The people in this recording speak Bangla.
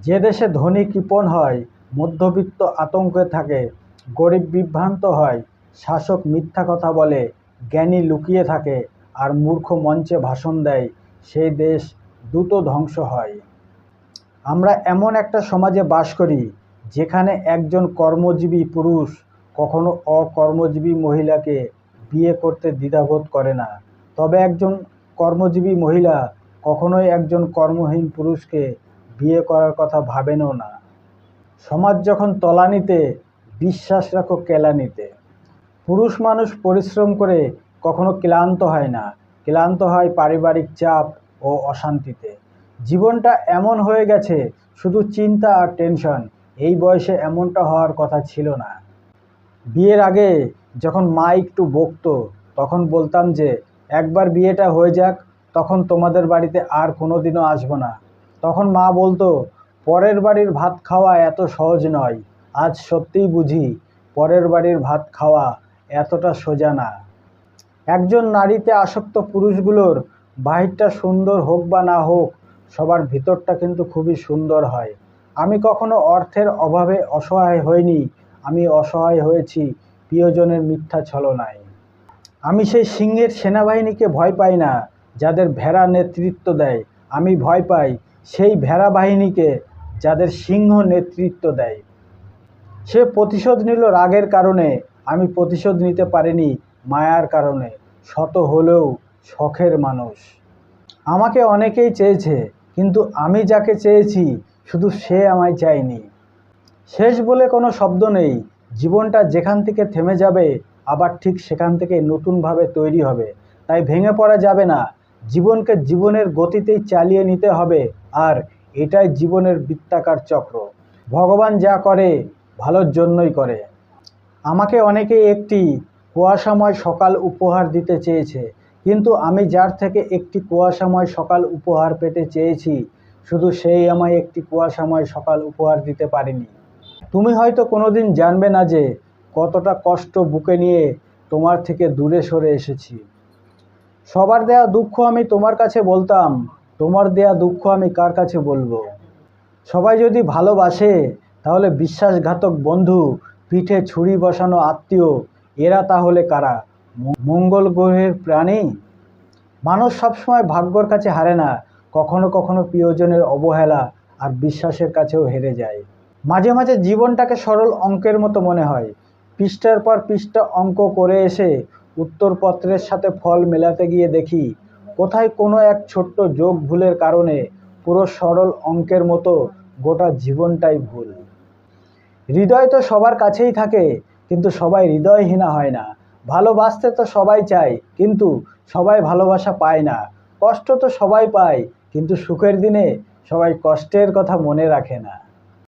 যে দেশে ধনী কৃপণ হয়, মধ্যবিত্ত আতঙ্কে থাকে, গরিব বিভ্রান্ত হয়, শাসক মিথ্যা কথা বলে, জ্ঞানী লুকিয়ে থাকে আর মূর্খ মঞ্চে ভাষণ দেয়, সেই দেশ দ্রুত ধ্বংস হয়। আমরা এমন একটা সমাজে বাস করি, যেখানে একজন কর্মজীবী পুরুষ কখনো অকর্মজীবী মহিলাকে বিয়ে করতে দ্বিধাবোধ করে না। তবে একজন কর্মজীবী মহিলা কখনোই একজন কর্মহীন পুরুষকে বিয়ে করার কথা ভাবেনও না। সমাজ যখন তলানিতে, বিশ্বাস রাখো কেলানিতে। পুরুষ মানুষ পরিশ্রম করে কখনো ক্লান্ত হয় না। ক্লান্ত হয় পারিবারিক চাপ ও অশান্তিতে। জীবনটা এমন হয়ে গেছে, শুধু চিন্তা আর টেনশন। এই বয়সে এমনটা হওয়ার কথা ছিল না। বিয়ের আগে যখন মা একটু বকতো, তখন বলতাম যে, একবার বিয়েটা হয়ে যাক, তখন তোমাদের বাড়িতে আর কোনো দিনও আসব না। তখন মা বলতো, পরের বাড়ির ভাত খাওয়া এত সহজ নয়। আজ সত্যিই বুঝি, পরের বাড়ির ভাত খাওয়া এতটা সোজা না। একজন নারীতে আসক্ত পুরুষগুলোর বাহিরটা সুন্দর হোক বা না হোক, সবার ভিতরটা কিন্তু খুবই সুন্দর হয়। আমি কখনো অর্থের অভাবে অসহায় হইনি, আমি অসহায় হয়েছি, প্রিয়জনের মিথ্যা ছলনায়। আমি সেই সিংহের সেনাবাহিনীকে ভয় পাই না, যাদের ভেড়া নেতৃত্ব দেয়। আমি ভয় পাই সেই ভেড়া বাহিনীকে যাদের সিংহ নেতৃত্ব দেয়। সে প্রতিশোধ নিল রাগের কারণে। আমি প্রতিশোধ নিতে পারিনি মায়ার কারণে। শত হলেও শখের মানুষ। আমাকে অনেকেই চেয়েছে, কিন্তু আমি যাকে চেয়েছি, শুধু সে আমায় চায়নি। শেষ বলে কোনো শব্দ নেই। জীবনটা যেখান থেকে থেমে যাবে, আবার ঠিক সেখান থেকে নতুনভাবে তৈরি হবে। তাই ভেঙে পড়া যাবে না। জীবনকে জীবনের গতিতেই চালিয়ে নিতে হবে। আর এটাই জীবনের বৃত্তাকার চক্র। ভগবান যা করে, ভালোর জন্যই করে। আমাকে অনেকে একটি কুয়াশাময় সকাল উপহার দিতে চেয়েছে, কিন্তু আমি যার থেকে একটি কুয়াশাময় সকাল উপহার পেতে চেয়েছি, শুধু সেই আমায় একটি কুয়াশাময় সকাল উপহার দিতে পারিনি। তুমি হয়তো কোনোদিন জানবে না যে, কতটা কষ্ট বুকে নিয়ে তোমার থেকে দূরে সরে এসেছি। সবার দেয়া দুঃখ আমি তোমার কাছে বলতাম তোমার দেয়া দুঃখ আমি কার কাছে বলব? সবাই যদি ভালোবাসে, তাহলে বিশ্বাসঘাতক বন্ধু, পিঠে ছুরি বসানো আত্মীয়, এরা তাহলে কারা? মঙ্গল গ্রহের প্রাণী? মানুষ সবসময় ভাগ্যর কাছে হারে না, কখনো কখনো প্রিয়জনের অবহেলা আর বিশ্বাসের কাছেও হেরে যায়। মাঝে মাঝে জীবনটাকে সরল অঙ্কের মতো মনে হয়। পৃষ্ঠার পর পৃষ্ঠা অঙ্ক করে এসে উত্তরপত্রের সাথে ফল মেলাতে গিয়ে দেখি কোথায় কোনো এক ছোট্ট যোগ ভুলের কারণে পুরো সরল অঙ্কের মতো গোটা জীবনটাই ভুল। হৃদয় তো সবার কাছেই থাকে, কিন্তু সবাই হৃদয়হীনা হয় না। ভালোবাসতে তো সবাই চায়, কিন্তু সবাই ভালোবাসা পায় না। কষ্ট তো সবাই পায়, কিন্তু সুখের দিনে সবাই কষ্টের কথা মনে রাখে না।